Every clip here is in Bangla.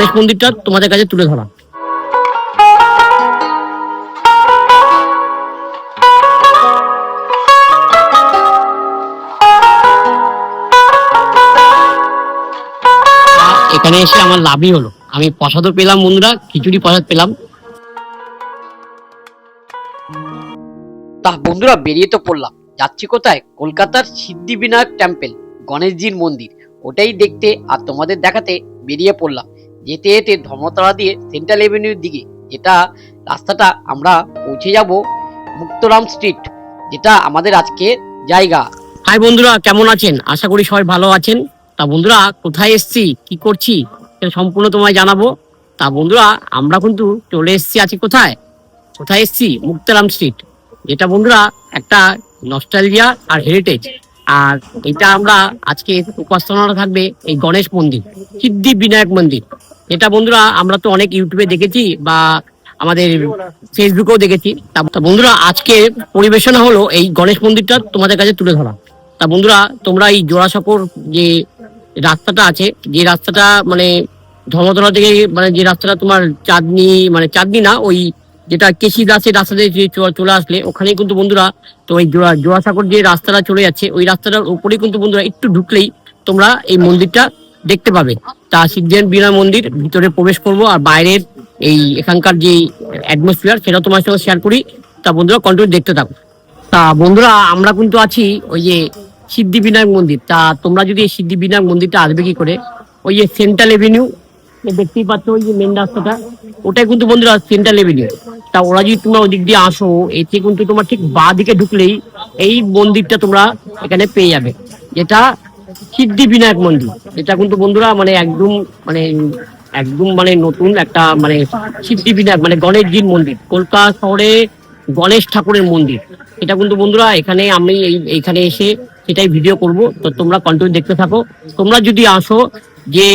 গণেশ মন্দিরটা তোমাদের কাছে তুলে ধরা। এখানে এসে আমার লাভই হলো। আমি প্রসাদও পেলাম বন্ধুরা, খিচুড়ি প্রসাদ পেলাম। তা বন্ধুরা, বেরিয়ে তো পড়লাম। যাচ্ছি কোথায়? কলকাতার সিদ্ধিবিনায়ক টেম্পল গণেশজির মন্দির। ওটাই দেখতে আর তোমাদের দেখাতে বেরিয়ে পড়লাম। যেতে যেতে ধর্মতলা দিয়ে সেন্ট্রাল এভিনিউর দিকে, যেটা রাস্তাটা আমরা পৌঁছে যাব মুক্তরাম স্ট্রিট যেটা আমাদের আজকে জায়গা। হাই বন্ধুরা, কেমন আছেন? আশা করি সবাই ভালো আছেন। তা বন্ধুরা, কোথায় এসছি? কি করছি? সম্পূর্ণ তোমায় জানাব। তা বন্ধুরা, আমরা কিন্তু চলে এসছি আছি কোথায়? কোথায় এসছি? মুক্তারাম স্ট্রিট যেটা বন্ধুরা একটা নস্টালজিয়া আর হেরিটেজ আর এটা আমরা আজকে উপাসনা থাকবে এই গণেশ মন্দির, সিদ্ধি বিনায়ক মন্দির। এটা বন্ধুরা আমরা তো অনেক ইউটিউবে দেখেছি বা আমাদের ফেসবুকেও দেখেছি। তা বন্ধুরা আজকে পরিবেশনা হলো এই গণেশ মন্দিরটা তোমাদের কাছে তুলে ধরা। তা বন্ধুরা তোমরা এই জোড়াসাঁকোর যে রাস্তাটা আছে, যে রাস্তাটা মানে ধর্মতলা থেকে মানে যে রাস্তাটা তোমার চাঁদনি মানে চাঁদনি না, ওই যেটা কেশি দাসের রাস্তা দিয়ে চলে আসলে, ওখানেই কিন্তু বন্ধুরা তো ওই জোড়া, জোড়াসাঁকোর যে রাস্তাটা চলে যাচ্ছে, ওই রাস্তাটার উপরেই কিন্তু বন্ধুরা একটু ঢুকলেই তোমরা এই মন্দিরটা দেখতে পাবে। তা সিদ্ধিয়ান বিনা মন্দির ভিতরে প্রবেশ করব আর বাইরের এই এখানকার যে অ্যাটমসফিয়ার সেটা তোমার সঙ্গে শেয়ার করি। তা বন্ধুরা কন্টিনিউ দেখতে থাকো। তা বন্ধুরা, আমরা কিন্তু আছি ওই যে সিদ্ধিবিনায়ক মন্দির। তা তোমরা যদি এই সিদ্ধিবিনায়ক মন্দিরটা আসবে কি করে? ওই যে সেন্ট্রাল এভিনিউ দেখতেই পাচ্ছ ওই যে মেন রাস্তাটা। ওটাই কিন্তু বন্ধুরা সেন্ট্রাল এভিনিউ তা ওরা যদি তোমরা ওই দিক দিয়ে আসো, এতে কিন্তু তোমার ঠিক বা দিকে ঢুকলেই এই মন্দিরটা তোমরা এখানে পেয়ে যাবে। যেটা সিদ্ধি বিনায়ক মন্দির এটা কিন্তু বন্ধুরা মানে একদম মানে একদম মানে নতুন একটা মানে সিদ্ধি বিনায়ক মানে গণেশজির মন্দির। কলকাতা শহরে গণেশ ঠাকুরের মন্দির। এটা কিন্তু বন্ধুরা এখানে আমি এই, এইখানে এসে সেটাই ভিডিও করব। তো তোমরা কন্টিনিউ দেখতে থাকো। তোমরা যদি আসো যে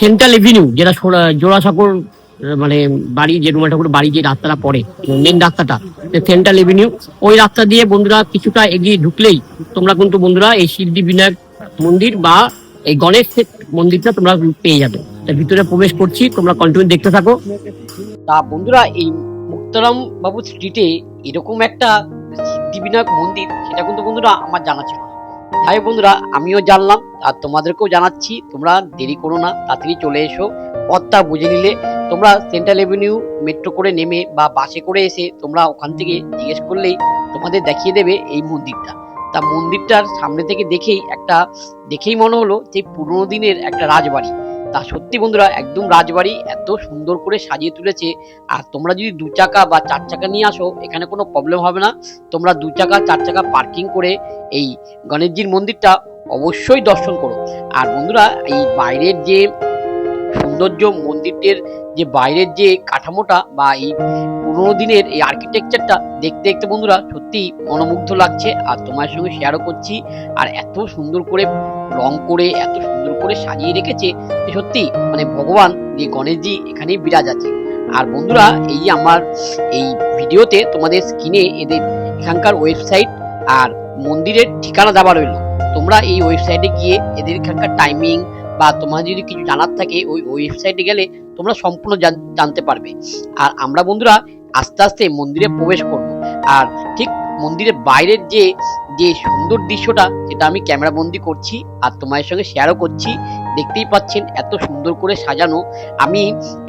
সেন্ট্রাল এভিনিউ যেটা জোড়াসাঁকোর মানে বাড়ি, যে রুমা ঠাকুর বাড়ি যে রাস্তাটা পড়ে মেন রাস্তাটা সেন্ট্রাল এভিনিউ ওই রাস্তা দিয়ে বন্ধুরা কিছুটা এগিয়ে ঢুকলেই তোমরা কিন্তু বন্ধুরা এই সিদ্ধি বিনায়ক মন্দির বা এই গণেশ মন্দিরটা তোমরা পেয়ে যাবে। তা ভিতরে প্রবেশ করছি, তোমরা কন্টিনিউ দেখতে থাকো। তা বন্ধুরা, এই মুক্তারাম বাবু স্ট্রিটে এরকম একটা সিদ্ধিবিনায়ক মন্দির, সেটা কিন্তু বন্ধুরা আমার জানা ছিল তাই বন্ধুরা, আমিও জানলাম, আর তোমাদেরকেও জানাচ্ছি, তোমরা দেরি করো না, তাড়াতাড়ি চলে এসো। পথটা বুঝে নিলে, তোমরা সেন্ট্রাল এভিনিউ মেট্রো করে নেমে বা বাসে করে এসে তোমরা ওখান থেকে জিজ্ঞেস করলেই তোমাদের দেখিয়ে দেবে এই মন্দিরটা। তা মন্দিরটার সামনে থেকে দেখেই একটা, দেখেই মনে হলো যে পুরোনো দিনের একটা রাজবাড়ি। তা সত্যি বন্ধুরা, একদম রাজবাড়ি, এত সুন্দর করে সাজিয়ে তুলেছে। আর তোমরা যদি দু চাকা বা চার চাকা নিয়ে আসো, এখানে কোনো প্রবলেম হবে না। তোমরা দু চাকা, চার চাকা পার্কিং করে এই গণেশজির মন্দিরটা অবশ্যই দর্শন করো। আর বন্ধুরা, এই বাইরের যে সৌন্দর্য, মন্দিরটির যে বাইরের যে কাঠামোটা বা এই পুরোনো দিনের এই আর্কিটেকচারটা দেখতে দেখতে বন্ধুরা সত্যি মনোমুগ্ধ লাগছে। আর তোমার সঙ্গে শেয়ারও করছি। আর এত সুন্দর করে রং করে, এত সুন্দর করে সাজিয়ে রেখেছে যে সত্যি মানে ভগবান যে গণেশজি এখানেই বিরাজ আছে। আর বন্ধুরা, এই আমার এই ভিডিওতে তোমাদের স্ক্রিনে এদের এখানকার ওয়েবসাইট আর মন্দিরের ঠিকানা দেওয়া রইল। তোমরা এই ওয়েবসাইটে গিয়ে এদের এখানকার টাইমিং বা তোমার যদি কিছু জানার থাকে, ওই ওয়েবসাইটে গেলে তোমরা সম্পূর্ণ জান- জানতে পারবে। আর আমরা বন্ধুরা আস্তে আস্তে মন্দিরে প্রবেশ করব। আর ঠিক মন্দিরের বাইরের যে যে সুন্দর দৃশ্যটা সেটা আমি ক্যামেরা বন্দি করছি আর তোমাদের সঙ্গে শেয়ারও করছি। দেখতেই পাচ্ছেন এত সুন্দর করে সাজানো। আমি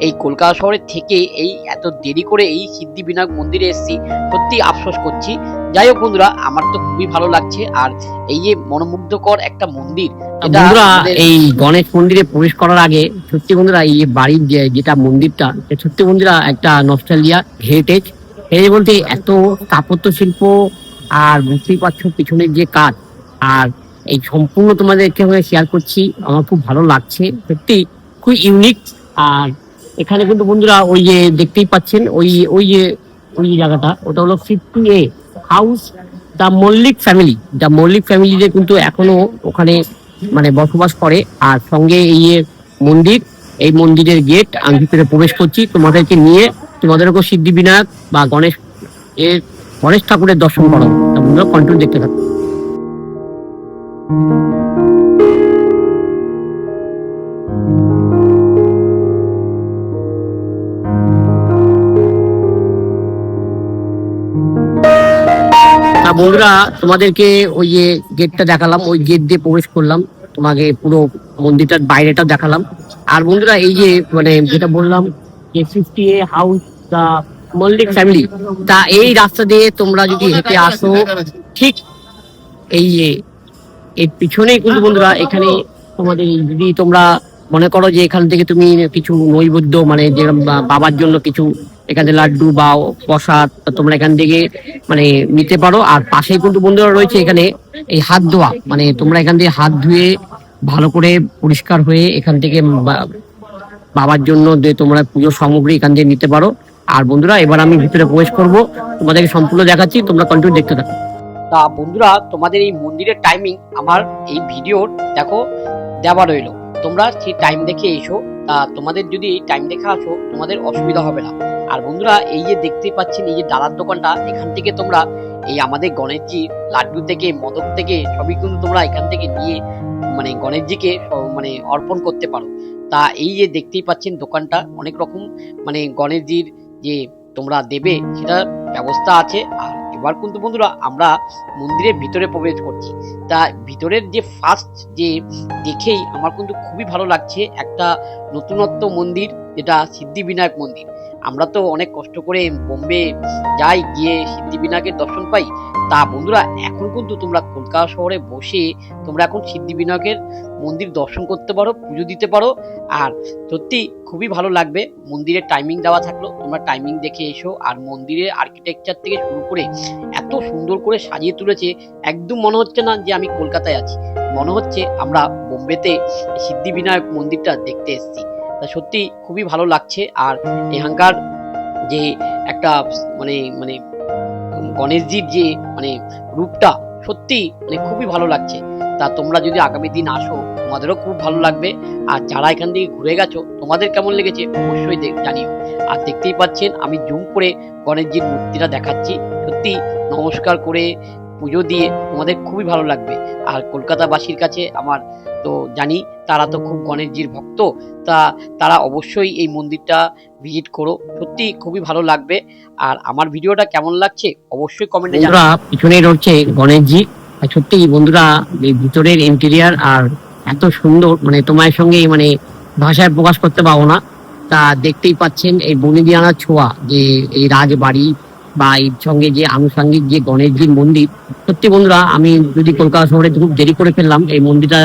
এই কলকাতা শহরের থেকে এই এত দেরি করে এই সিদ্ধিবিনায়ক মন্দিরে এসেছি সত্যি আফসোস করছি। যাই হোক বন্ধুরা আমার তো খুবই ভালো লাগছে। আর এই যে মনোমুগ্ধকর একটা মন্দির বন্ধুরা এই গণেশ মন্দিরে প্রবেশ করার আগে সত্যি বন্ধুরা এই বাড়ির যে যেটা মন্দিরটা সত্যি বন্ধুরা একটা নস্টালিয়া হেরিটেজ হেরিটেজ বলতে এত স্থাপত্য শিল্প আর বুঝতেই পারছ পিছনের যে কাজ। আর এই সম্পূর্ণ তোমাদেরকে শেয়ার করছি, আমার খুব ভালো লাগছে। সত্যি খুব ইউনিক আর এখানে কিন্তু বন্ধুরা ওই যে দেখতেই পাচ্ছেন, ওই ওই যে, ওই জায়গাটা, ওটা হলো fifty A house the Mallick family the Mallick ফ্যামিলিতে কিন্তু এখনও ওখানে মানে বসবাস করে। আর সঙ্গে এই মন্দির, এই মন্দিরের গেট আমি ভিতরে প্রবেশ করছি। তোমাদেরকে নিয়ে তোমাদেরকেও সিদ্ধি বিনায়ক বা গণেশ এর গণেশ ঠাকুরের দর্শন করো। তোমরা কন্টিনিউ দেখতে থাকো। বন্ধুরা, তোমাদেরকে ওই যে গেটটা দেখালাম, ওই গেট দিয়ে প্রবেশ করলাম। তোমাকে পুরো মন্দিরটার বাইরেটা দেখালাম। আর বন্ধুরা, এই যে মানে যেটা বললাম যে fifty A house the Mallick family তা এই রাস্তা দিয়ে তোমরা যদি হেঁটে আসো ঠিক এই এর পিছনেই কিন্তু বন্ধুরা এখানে তোমাদের যদি তোমরা মনে করো যে এখান থেকে তুমি কিছু নৈবেদ্য মানে যে বাবার জন্য কিছু এখান থেকে লাড্ডু বা প্রসাদ তোমরা এখান থেকে মানে নিতে পারো। আর পাশেই কিন্তু বন্ধুরা রয়েছে এখানে এই হাত ধোয়া। মানে তোমরা এখান থেকে হাত ধুয়ে ভালো করে পরিষ্কার হয়ে এখান থেকে বাবার জন্য যে তোমরা পুজোর সামগ্রী এখান থেকে নিতে পারো। আর বন্ধুরা, এবার আমি ভিতরে প্রবেশ করব। তোমাদেরকে সম্পূর্ণ দেখাচ্ছি, তোমরা কন্টিনিউ দেখতে থাকো। তা বন্ধুরা, তোমাদের এই মন্দিরের টাইমিং আমার এই ভিডিওর দেখো, দেওয়া রইল। তোমরা সেই টাইম দেখে এসো। তা তোমাদের যদি এই টাইম দেখে আসো, তোমাদের অসুবিধা হবে না। আর বন্ধুরা, এই যে দেখতে পাচ্ছেন, এই যে ডালার দোকানটা, এখান থেকে তোমরা এই আমাদের গণেশজি লাড্ডু থেকে মদক থেকে, সবই কিন্তু তোমরা এখান থেকে নিয়ে মানে গণেশজিকে মানে অর্পণ করতে পারো। তা এই যে দেখতেই পাচ্ছেন দোকানটা, অনেক রকম মানে গণেশজির যে তোমরা দেবে সেটা ব্যবস্থা আছে। আর এবার কিন্তু বন্ধুরা আমরা মন্দিরের ভিতরে প্রবেশ করছি। তা ভিতরের যে ফার্স্ট যে দেখেই আমার কিন্তু খুবই ভালো লাগছে একটা নতুনত্ব মন্দির, যেটা সিদ্ধিবিনায়ক মন্দির। আমরা তো অনেক কষ্ট করে বোম্বে যাই, গিয়ে সিদ্ধিবিনায়কের দর্শন পাই। তা বন্ধুরা, এখন কিন্তু তোমরা কলকাতা শহরে বসে তোমরা এখন সিদ্ধিবিনায়কের মন্দির দর্শন করতে পারো, পুজো দিতে পারো। আর সত্যি খুবই ভালো লাগবে। মন্দিরের টাইমিং দেওয়া থাকল, তোমরা টাইমিং দেখে এসো। আর মন্দিরের আর্কিটেকচার থেকে শুরু করে এত সুন্দর করে সাজিয়ে তুলেছে, একদম মনে হচ্ছে না যে আমি কলকাতায় আছি। মনে হচ্ছে আমরা বোম্বেতে সিদ্ধিবিনায়ক মন্দিরটা দেখতে এসেছি। তা সত্যি খুবই ভালো লাগছে। আর এখানকার যে একটা মানে মানে গণেশজির যে মানে রূপটা সত্যি মানে খুবই ভালো লাগছে। তা তোমরা যদি আগামী দিন আসো, তোমাদেরও খুব ভালো লাগবে। আর যারা এখান থেকে ঘুরে গেছো, তোমাদের কেমন লেগেছে অবশ্যই জানিও। আর দেখতেই পাচ্ছেন, আমি জুম করে গণেশজির মূর্তিটা দেখাচ্ছি। সত্যি নমস্কার করে পুজো দিয়ে তোমাদের খুবই ভালো লাগবে। আর কলকাতাবাসীর কাছে আমার তো জানি তারা তো খুব গণেশজির ভক্ত তা তারা অবশ্যই এই মন্দিরটা ভিজিট করো। সত্যি খুবই ভালো লাগবে। আর আমার ভিডিওটা কেমন লাগছে অবশ্যই কমেন্টে জানাও বন্ধুরা পিছনে রয়েছে গণেশজি। আর সত্যি বন্ধুরা এই ভিতরের ইন্টেরিয়ার আর এত সুন্দর মানে তোমার সঙ্গে মানে ভাষায় প্রকাশ করতে পারব না। তা দেখতেই পাচ্ছেন এই বনিদিয়ানা ছোঁয়া যে এই রাজবাড়ি বা এর সঙ্গে যে আনুষঙ্গিক যে গণেশজির মন্দির, সত্যি বন্ধুরা, আমি যদি কলকাতা শহরে খুব দেরি করে ফেললাম এই মন্দিরটা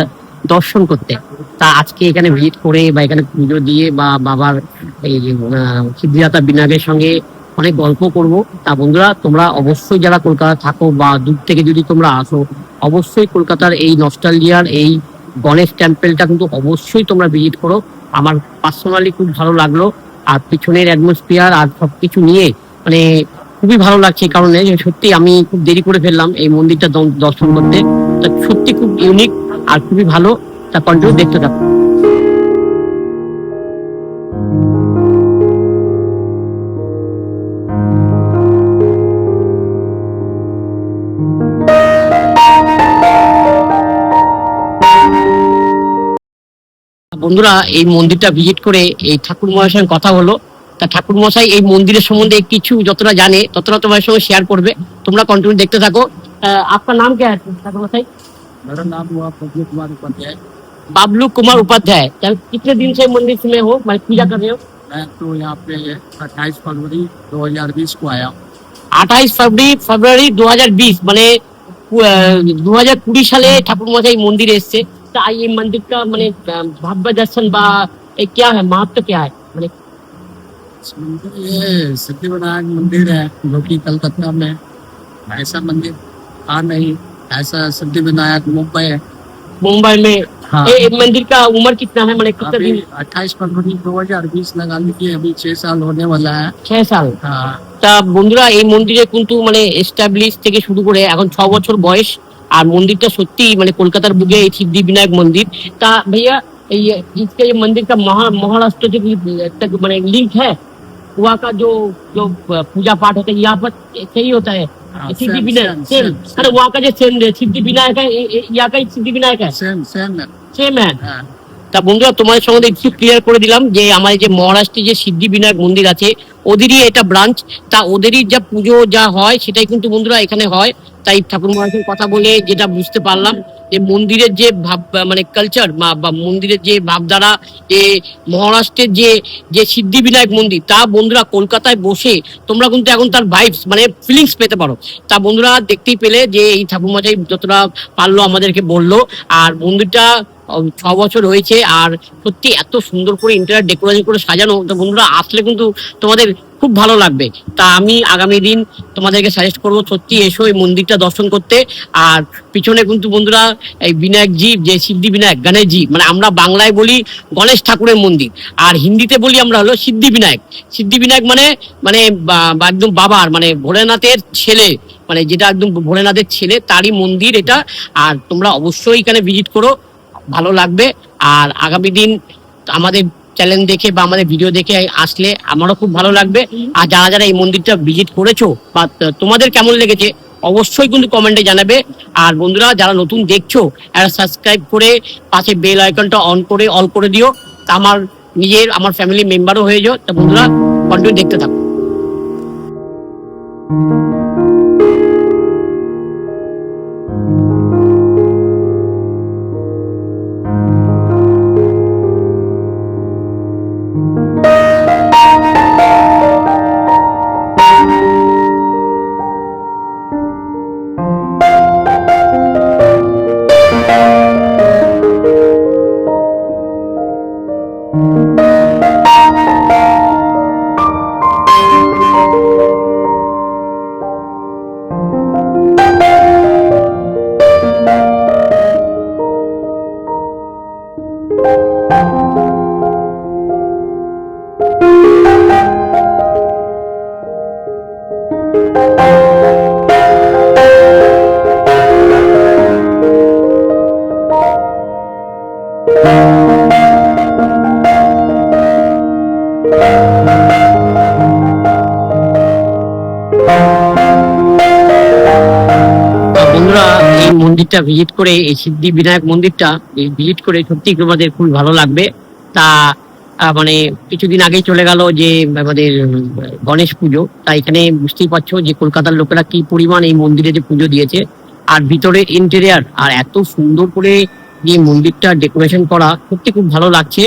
দর্শন করতে, তা আজকে এখানে ভিজিট করে বা এখানে পুজো দিয়ে বা বাবার এই সিদ্ধিদাতা বিনায়কের সঙ্গে অনেক গল্প করব। তা বন্ধুরা, তোমরা অবশ্যই যারা কলকাতা থাকো বা দূর থেকে যদি তোমরা আসো, অবশ্যই কলকাতার এই নস্টালজিয়ার এই গণেশ টেম্পেলটা কিন্তু অবশ্যই তোমরা ভিজিট করো। আমার পার্সোনালি খুব ভালো লাগল। আর পিছনের অ্যাটমসফিয়ার আর সবকিছু নিয়ে মানে খুবই ভালো লাগছে এই কারণে সত্যি আমি খুব দেরি করে ফেললাম এই মন্দিরটা দর্শন করতে। সত্যি খুব ইউনিক আর খুবই ভালো। তা কন্টিনিউ দেখতে থাকো বন্ধুরা, এই মন্দিরটা ভিজিট করে এই ঠাকুর মহাশয়ের কথা হলো। তা ঠাকুর মশাই এই মন্দিরের সম্বন্ধে কিছু যতটা জানে ততটা তোমার সঙ্গে শেয়ার করবে তোমরা কন্টিনিউ দেখতে থাকো আহ, আপনার নাম কে আছে ঠাকুর মশাই मेरा नाम हुआ पब्लू कुमार उपाध्याय बाबलू कुमार उपाध्याय क्या- कितने दिन से मंदिर में हो मैं पूजा कर रहे हो मैं तो यहाँ पे अट्ठाईस फरवरी 2020 को आया हूँ আঠাইশ ফেব্রুয়ারি ফেব্রুয়ারি দু হাজার বিশ মানে দু হাজার কুড়ি সালে ঠাকুর মশাই মন্দিরে এসছে তা এই मंदिर का মানে আহ, भव्य दर्शन বা ये क्या है महत्व क्या है মানে इस मंदिर ये सिद्धिविनायक मंदिर है जो कि कलकत्ता में ऐसा मंदिर था नहीं ऐसा सिद्धिविनायक मुंबई है मुंबई में हाँ ये ये मंदिर का उम्र कितना है मैंने कितना अभी दिन अट्ठाईस फरवरी 2020 लगा लीजिए अभी छह साल होने वाला है ছয় সাল हाँ তা বন্ধুরা এই মন্দিরে কিন্তু মানে এস্টাবলিশ থেকে শুরু করে এখন ছ বছর বয়স আর মন্দিরটা সত্যি মানে কলকাতার বুকে এই সিদ্ধি বিনায়ক মন্দির তা भैया ये इसके ये मंदिर का महा महाराष्ट्र जो भी तक मैंने लिंक है वहाँ का जो जो पूजा पाठ होता है यहाँ पर सही होता है। हाँ, सिद्धि विनायक सेम सेम अरे वहाँ का जो सेम सिद्धि विनायक है यहाँ का सिद्धि विनायक है। सेम सेम है सेम हाँ, তা বন্ধুরা, তোমাদের সঙ্গে একটু ক্লিয়ার করে দিলাম যে আমাদের যে মহারাষ্ট্রে যে সিদ্ধিবিনায়ক মন্দির আছে, ওদেরই এটা ব্রাঞ্চ তা ওদেরই যা পুজো যা হয়, সেটাই কিন্তু বন্ধুরা এখানে হয়। তাই ঠাকুর মহারাজের কথা বলে যেটা বুঝতে পারলাম যে মন্দিরের যে ভাব মানে কালচার বা মন্দিরের যে ভাবধারা, যে মহারাষ্ট্রের যে যে সিদ্ধিবিনায়ক মন্দির, তা বন্ধুরা কলকাতায় বসে তোমরা কিন্তু এখন তার ভাইবস মানে ফিলিংস পেতে পারো। তা বন্ধুরা দেখতেই পেলে যে এই ঠাকুর মশাই যতটা পারল আমাদেরকে বলল। আর মন্দিরটা ছ বছর হয়েছে আর সত্যি এত সুন্দর করে ইন্টারিয়ার ডেকোরেশন করে সাজানো। তো বন্ধুরা, আসলে কিন্তু তোমাদের খুব ভালো লাগবে। তা আমি আগামী দিন তোমাদেরকে সাজেস্ট করব, সত্যি এসো এই মন্দিরটা দর্শন করতে। আর পিছনে কিন্তু বন্ধুরা, এই বিনায়ক জি যে সিদ্ধি বিনায়ক গণেশ জি মানে আমরা বাংলায় বলি গণেশ ঠাকুরের মন্দির। আর হিন্দিতে বলি আমরা হলো সিদ্ধি বিনায়ক। সিদ্ধি বিনায়ক মানে মানে একদম বাবার মানে ভোলেনাথের ছেলে মানে যেটা একদম ভোলেনাথের ছেলে, তারই মন্দির এটা। আর তোমরা অবশ্যই এখানে ভিজিট করো। ভালো লাগবে। আর আগামী দিন আমাদের চ্যানেল দেখে বা আমাদের ভিডিও দেখে আসলে আমারও খুব ভালো লাগবে। আর যারা যারা এই মন্দিরটা ভিজিট করেছ বা তোমাদের কেমন লেগেছে অবশ্যই কিন্তু কমেন্টে জানাবে। আর বন্ধুরা, যারা নতুন দেখছ একটা সাবস্ক্রাইব করে পাশে বেল আইকনটা অন করে অল করে দিও। তা আমার নিজের, আমার ফ্যামিলি মেম্বারও হয়ে যাও। তা বন্ধুরা কন্টিনিউ দেখতে থাকো। মন্দিরটা ভিজিট করে এই সিদ্ধি বিনায়ক মন্দিরটা ভিজিট করে সত্যি তোমাদের খুবই ভালো লাগবে। তা মানে কিছুদিন আগেই চলে গেল যে, আমাদের গণেশ পুজো। তা এখানে বুঝতেই পারছ যে কলকাতার লোকেরা কি পরিমাণ এই মন্দিরে যে পুজো দিয়েছে। আর ভিতরে ইন্টেরিয়ার আর এত সুন্দর করে যে মন্দিরটা ডেকোরেশন করা সত্যি খুব ভালো লাগছে।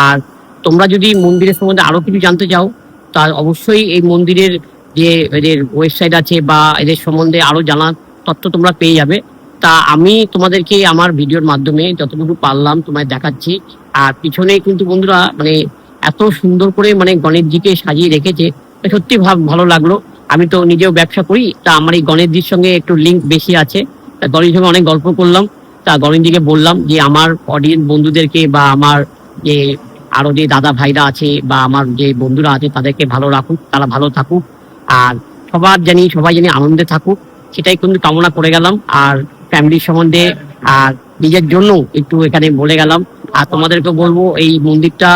আর তোমরা যদি মন্দিরের সম্বন্ধে আরও কিছু জানতে চাও, তা অবশ্যই এই মন্দিরের যে এদের ওয়েবসাইট আছে বা এদের সম্বন্ধে আরও জানার তথ্য তোমরা পেয়ে যাবে। তা আমি তোমাদেরকে আমার ভিডিওর মাধ্যমে যতটুকু পারলাম তোমায় দেখাচ্ছি। আর পিছনে কিন্তু বন্ধুরা মানে এত সুন্দর করে মানে গণেশজিকে সাজিয়ে রেখেছে সত্যি ভালো লাগল। আমি তো নিজেও ব্যবসা করি, তা আমার এই গণেশজির সঙ্গে একটু লিঙ্ক বেশি আছে। তা গণেশের সঙ্গে অনেক গল্প করলাম, তা গণেশজিকে বললাম যে আমার অডিয়েন্স বন্ধুদেরকে বা আমার যে আরও যে দাদা ভাইরা আছে বা আমার যে বন্ধুরা আছে তাদেরকে ভালো রাখুক, তারা ভালো থাকুক। আর সবার জানি, সবাই জানি আনন্দে থাকুক, সেটাই কিন্তু কামনা করে গেলাম। আর ফ্যামিলির সম্বন্ধে আর নিজের জন্য একটু এখানে বলে গেলাম। আর তোমাদেরকে বলব এই মন্দিরটা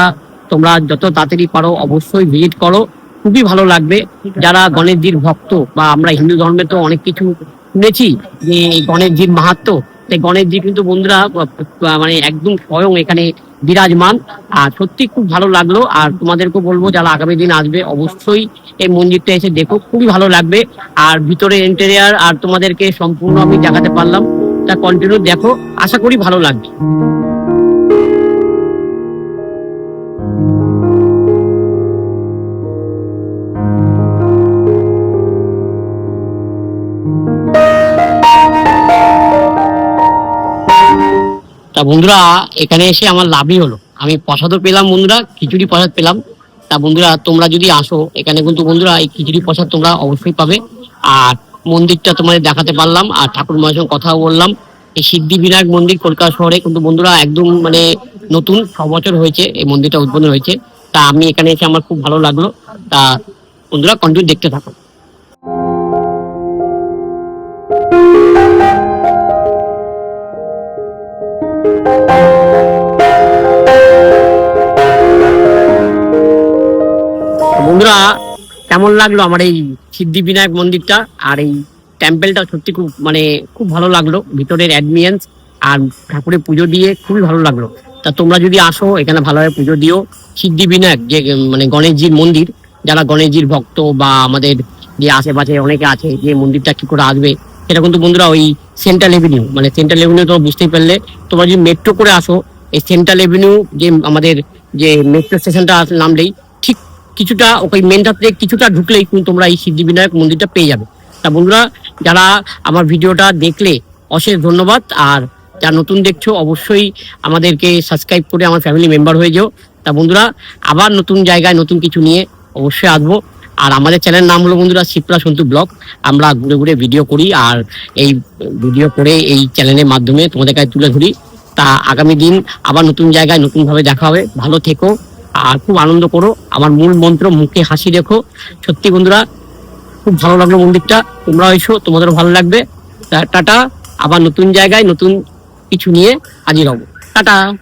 তোমরা যত তাড়াতাড়ি পারো অবশ্যই ভিজিট করো। খুবই ভালো লাগবে। যারা গণেশজির ভক্ত বা আমরা হিন্দু ধর্মে তো অনেক কিছু শুনেছি যে গণেশজির মাহাত্ম গণেশজি কিন্তু বন্ধুরা মানে একদম স্বয়ং এখানে বিরাজমান। আর সত্যি খুব ভালো লাগল। আর তোমাদেরকে বলব, যারা আগামী দিন আসবে, অবশ্যই এই মন্দিরটা এসে দেখো। খুবই ভালো লাগবে। আর ভিতরে ইন্টেরিয়ার আর তোমাদেরকে সম্পূর্ণ আমি দেখাতে পারলাম। তা কন্টিনিউ দেখো। আশা করি ভালো লাগবে। তা বন্ধুরা, এখানে এসে আমার লাভই হলো। আমি প্রসাদও পেলাম বন্ধুরা, খিচুড়ি প্রসাদ পেলাম। তা বন্ধুরা, তোমরা যদি আসো, এখানে কিন্তু বন্ধুরা এই খিচুড়ি প্রসাদ তোমরা অবশ্যই পাবে। আর মন্দিরটা তোমাদের দেখাতে পারলাম, আর ঠাকুর মায়ের সঙ্গে কথাও বললাম। এই সিদ্ধি বিনায়ক মন্দির কলকাতা শহরে কিন্তু বন্ধুরা একদম মানে নতুন ছ বছর হয়েছে, এই মন্দিরটা উদ্বোধন হয়েছে। তা আমি এখানে এসে আমার খুব ভালো লাগল। তা বন্ধুরা কন্টিনিউ দেখতে থাকো। বন্ধুরা, কেমন লাগল আমার এই সিদ্ধি বিনায়ক মন্দিরটা? আর এই টেম্পেলটা সত্যি খুব মানে খুব ভালো লাগল, ভিতরের অ্যাডমিয়েন্স আর ঠাকুরের পুজো দিয়ে খুবই ভালো লাগল। তা তোমরা যদি আসো, এখানে ভালোভাবে পুজো দিও। সিদ্ধিবিনায়ক যে মানে গণেশজির মন্দির, যারা গণেশজির ভক্ত বা আমাদের যে আশেপাশে অনেকে আছে, যে মন্দিরটা কি করে আসবে, সেটা কিন্তু বন্ধুরা ওই সেন্ট্রাল এভিনিউ মানে সেন্ট্রাল এভিনিউ তোমরা বুঝতেই পারলে। তোমরা যদি মেট্রো করে আসো, এই সেন্ট্রাল এভিনিউ যে আমাদের যে মেট্রো স্টেশনটা নামলেই কিছুটা ওই মেনটা থেকে কিছুটা ঢুকলেই কিন্তু তোমরা এই সিদ্ধিবিনায়ক মন্দিরটা পেয়ে যাবে। তা বন্ধুরা, যারা আমার ভিডিওটা দেখলে অশেষ ধন্যবাদ, আর যারা নতুন দেখছ অবশ্যই আমাদেরকে সাবস্ক্রাইব করে আমার ফ্যামিলি মেম্বার হয়ে যাও। তা বন্ধুরা, আবার নতুন জায়গায় নতুন কিছু নিয়ে অবশ্যই আসব। আর আমাদের চ্যানেলের নাম হলো বন্ধুরা শিপ্রা সন্তু ব্লগ। আমরা ঘুরে ঘুরে ভিডিও করি, আর এই ভিডিও করে এই চ্যানেলের মাধ্যমে তোমাদের কাছে তুলে ধরি। তা আগামী দিন আবার নতুন জায়গায় নতুনভাবে দেখা হবে। ভালো থেকো। আর খুব আনন্দ করো। আমার মূল মন্ত্র, মুখে হাসি রেখো। সত্যি বন্ধুরা, খুব ভালো লাগল মন্দিরটা। তোমরা এসো, তোমাদেরও ভালো লাগবে। টাটা। আবার নতুন জায়গায় নতুন কিছু নিয়ে হাজির হব। টাটা।